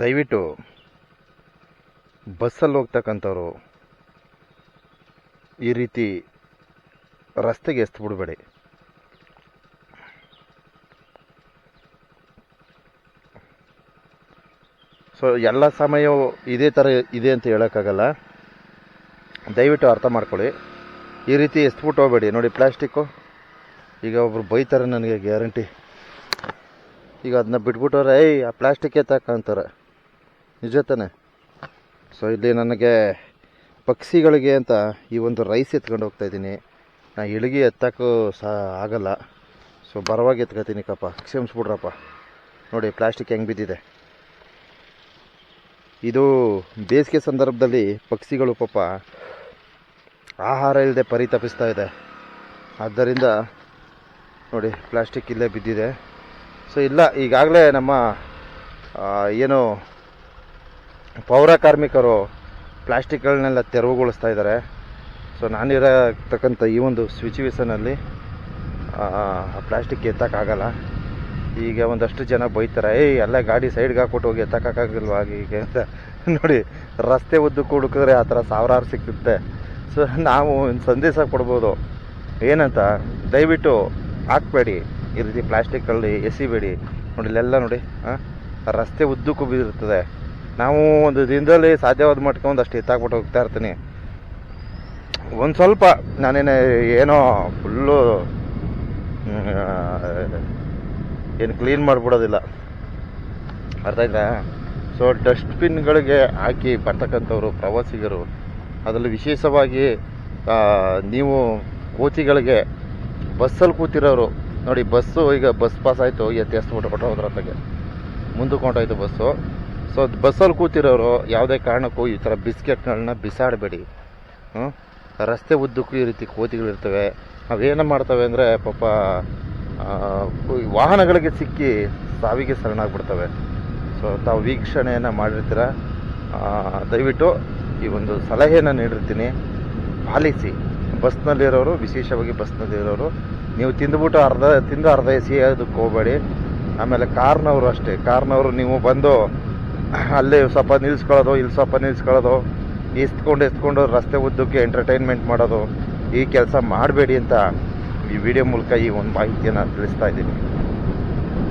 ದಯವಿಟ್ಟು ಬಸ್ಸಲ್ಲಿ ಹೋಗ್ತಕ್ಕಂಥವ್ರು ಈ ರೀತಿ ರಸ್ತೆಗೆ ಎಸ್ತು ಬಿಡಬೇಡಿ ಸೊ ಎಲ್ಲ ಸಮಯವೂ ಇದೇ ಥರ ಇದೆ ಅಂತ ಹೇಳೋಕ್ಕಾಗಲ್ಲ. ದಯವಿಟ್ಟು ಅರ್ಥ ಮಾಡ್ಕೊಳ್ಳಿ. ಈ ರೀತಿ ಎಸ್ಬಿಟ್ಟು ಹೋಗಬೇಡಿ. ನೋಡಿ, ಪ್ಲಾಸ್ಟಿಕ್ಕು. ಈಗ ಒಬ್ರು ಬೈತಾರೆ ನನಗೆ ಗ್ಯಾರಂಟಿ. ಈಗ ಅದನ್ನ ಬಿಟ್ಬಿಟ್ಟವ್ರೆ, ಏಯ್, ಆ ಪ್ಲಾಸ್ಟಿಕ್ಕೇ ಎತ್ತಾಕ ಅಂತಾರೆ ನಿಜ ತಾನೆ. ಸೊ ಇಲ್ಲಿ ನನಗೆ ಪಕ್ಷಿಗಳಿಗೆ ಅಂತ ಈ ಒಂದು ರೈಸ್ ಎತ್ಕೊಂಡು ಹೋಗ್ತಾ ಇದ್ದೀನಿ. ನಾ ಇಳಿಗೆ ಎತ್ತಕ್ಕೂ ಸಹ ಆಗಲ್ಲ. ಸೊ ಬರವಾಗಿ ಎತ್ಕೊತೀನಿ ಕಪ್ಪ. ಕ್ಷಮಿಸ್ಬಿಡ್ರಪ್ಪ. ನೋಡಿ ಪ್ಲಾಸ್ಟಿಕ್ ಹೆಂಗೆ ಬಿದ್ದಿದೆ. ಇದು ಬೇಸಿಗೆ ಸಂದರ್ಭದಲ್ಲಿ ಪಕ್ಷಿಗಳು ಪಾಪ ಆಹಾರ ಇಲ್ಲದೆ ಪರಿತಪಿಸ್ತಾ ಇದೆ. ಆದ್ದರಿಂದ ನೋಡಿ ಪ್ಲಾಸ್ಟಿಕ್ ಇಲ್ಲೇ ಬಿದ್ದಿದೆ. ಸೊ ಇಲ್ಲ, ಈಗಾಗಲೇ ನಮ್ಮ ಏನು ಪೌರ ಕಾರ್ಮಿಕರು ಪ್ಲಾಸ್ಟಿಕ್ಗಳನ್ನೆಲ್ಲ ತೆರವುಗೊಳಿಸ್ತಾ ಇದ್ದಾರೆ. ಸೊ ನಾನಿರತಕ್ಕಂಥ ಈ ಒಂದು ಸಿಚುವೇಶನಲ್ಲಿ ಪ್ಲಾಸ್ಟಿಕ್ ಎತ್ತಕ್ಕಾಗಲ್ಲ. ಈಗ ಒಂದಷ್ಟು ಜನ ಬೈತಾರೆ, ಏಯ್ ಎಲ್ಲ ಗಾಡಿ ಸೈಡ್ಗೆ ಹಾಕ್ಬಿಟ್ಟು ಹೋಗಿ ಎತ್ತಕ್ಕಾಗಲ್ವಾ ಈಗ ಅಂತ. ನೋಡಿ, ರಸ್ತೆ ಉದ್ದು ಹುಡುಕಿದ್ರೆ ಆ ಥರ ಸಾವಿರಾರು ಸಿಕ್ಕುತ್ತೆ ಸೊ ನಾವು ಸಂದೇಶ ಕೊಡ್ಬೋದು. ಏನಂತ, ದಯವಿಟ್ಟು ಹಾಕ್ಬೇಡಿ. ಈ ರೀತಿ ಪ್ಲಾಸ್ಟಿಕ್ಕಲ್ಲಿ ಎಸಿಬೇಡಿ. ನೋಡಿ, ಇಲ್ಲೆಲ್ಲ ನೋಡಿ ರಸ್ತೆ ಉದ್ದಕ್ಕೂ ಬಿದ್ದಿರ್ತದೆ. ನಾವು ಒಂದು ದಿನದಲ್ಲಿ ಸಾಧ್ಯವಾದ ಮಟ್ಟಿಗೆ ಒಂದಷ್ಟು ಎತ್ತಾಕ್ಬಿಟ್ಟು ಹೋಗ್ತಾ ಇರ್ತೀನಿ. ಒಂದು ಸ್ವಲ್ಪ ನಾನೇನು ಏನೋ ಫುಲ್ಲು ಏನು ಕ್ಲೀನ್ ಮಾಡಿಬಿಡೋದಿಲ್ಲ. ಅರ್ಥ ಆಯ್ತಾ? ಸೊ ಡಸ್ಟ್ಬಿನ್ಗಳಿಗೆ ಹಾಕಿ ಬರ್ತಕ್ಕಂಥವ್ರು, ಪ್ರವಾಸಿಗರು, ಅದರಲ್ಲಿ ವಿಶೇಷವಾಗಿ ನೀವು ಕೋಚಿಗಳಿಗೆ ಬಸ್ಸಲ್ಲಿ ಕೂತಿರೋರು, ನೋಡಿ ಬಸ್ಸು ಈಗ ಬಸ್ ಪಾಸ್ ಆಯಿತು ಎತ್ತಿ ಎಸ್ಬಿಟ್ಟು ಕೊಟ್ಟು ಹೋದ್ರ ಮುಂದಕ್ಕೆ ಹೊಂಟೋಯ್ತು ಬಸ್ಸು. ಸೊ ಬಸ್ಸಲ್ಲಿ ಕೂತಿರೋರು ಯಾವುದೇ ಕಾರಣಕ್ಕೂ ಈ ಥರ ಬಿಸ್ಕೆಟ್ಗಳನ್ನ ಬಿಸಾಡಬೇಡಿ. ರಸ್ತೆ ಉದ್ದಕ್ಕೂ ಈ ರೀತಿ ಕೋತಿಗಳಿರ್ತವೆ. ಅವೇನು ಮಾಡ್ತವೆ ಅಂದರೆ ಪಾಪ ವಾಹನಗಳಿಗೆ ಸಿಕ್ಕಿ ಸಾವಿಗೆ ಶರಣಾಗ್ಬಿಡ್ತವೆ. ಸೊ ತಾವು ವೀಕ್ಷಣೆಯನ್ನು ಮಾಡಿರ್ತೀರ? ದಯವಿಟ್ಟು ಈ ಒಂದು ಸಲಹೆಯನ್ನು ನೀಡಿರ್ತೀನಿ. ಪಾಲಿಸಿ. ಬಸ್ನಲ್ಲಿರೋರು, ವಿಶೇಷವಾಗಿ ಬಸ್ನಲ್ಲಿರೋರು, ನೀವು ತಿಂದುಬಿಟ್ಟು ಅರ್ಧ, ತಿಂದು ಅರ್ಧ ಎಸೆಯೋದಕ್ಕೆ ಹೋಗಬೇಡಿ. ಆಮೇಲೆ ಕಾರ್ನವರು ಅಷ್ಟೇ. ಕಾರ್ನವರು ನೀವು ಬಂದು ಅಲ್ಲೇ ಸ್ವಲ್ಪ ನಿಲ್ಲಿಸ್ಕೊಳ್ಳೋದು ಇಲ್ಲಿ ಸ್ವಲ್ಪ ನಿಲ್ಲಿಸ್ಕೊಳ್ಳೋದು ಎತ್ಕೊಂಡು ಎತ್ಕೊಂಡು ರಸ್ತೆ ಉದ್ದಕ್ಕೆ ಎಂಟರ್ಟೈನ್ಮೆಂಟ್ ಮಾಡೋದು, ಈ ಕೆಲಸ ಮಾಡಬೇಡಿ ಅಂತ ಈ ವಿಡಿಯೋ ಮೂಲಕ ಈ ಒಂದು ಮಾಹಿತಿಯನ್ನು ತಿಳಿಸ್ತಾ ಇದ್ದೀನಿ.